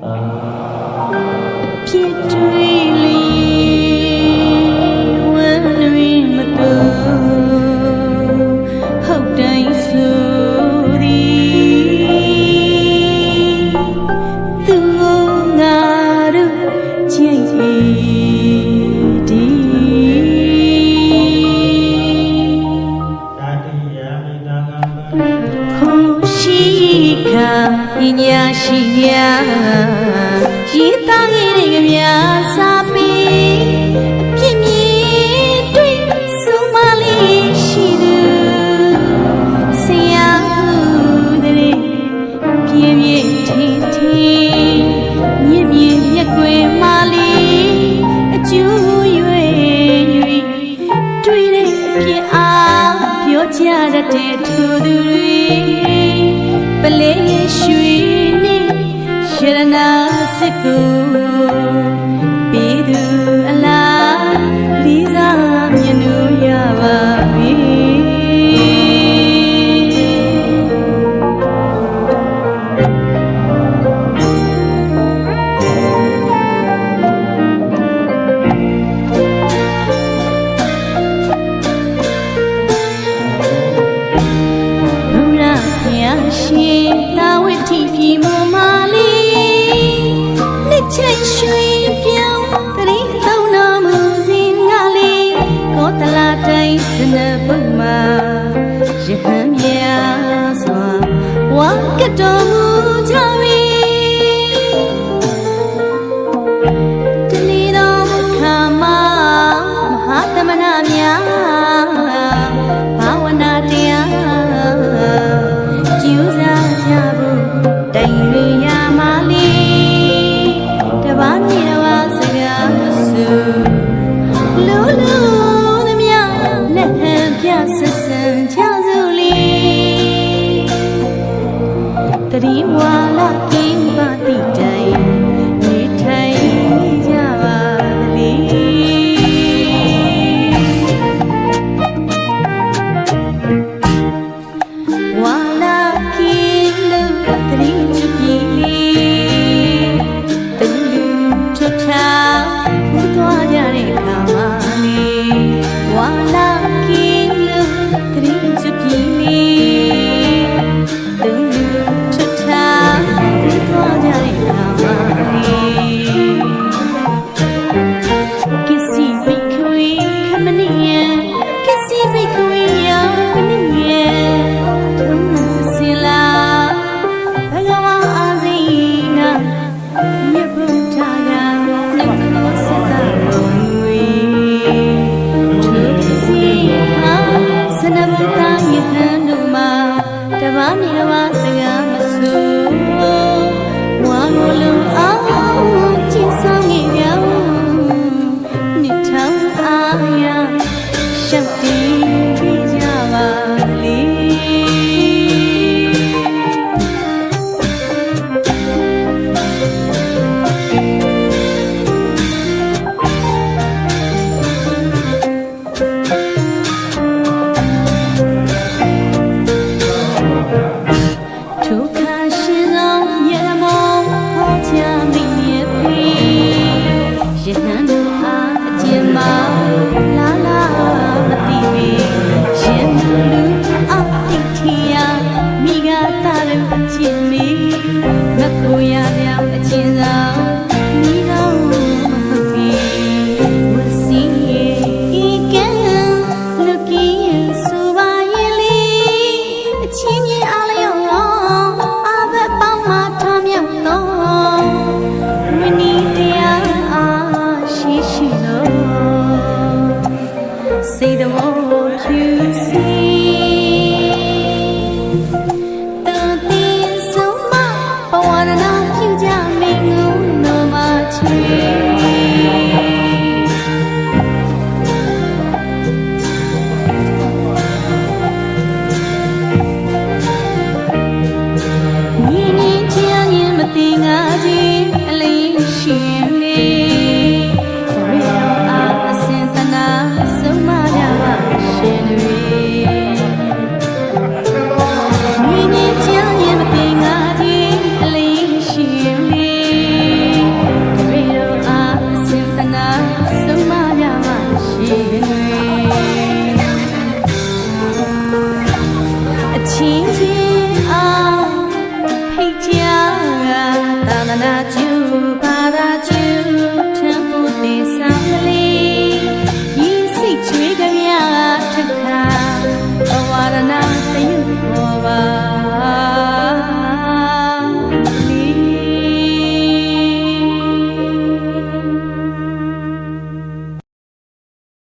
呃 ညီညာရှိရာရေးသားခဲ့တဲ့ကြများစာပေအပြစ်မြင်တွေ့ဆုံးမလေးရှိသူဆရာဟုတဲ့ပြင်းပြင်းထင်ထင်မြင့်မြင့်မျက်ကွယ်မလေးအကျူး၍တွေ့တဲ့အပြစ်အားပြောကြရတဲ့ထူသူတွေ ya 上提啊！放ち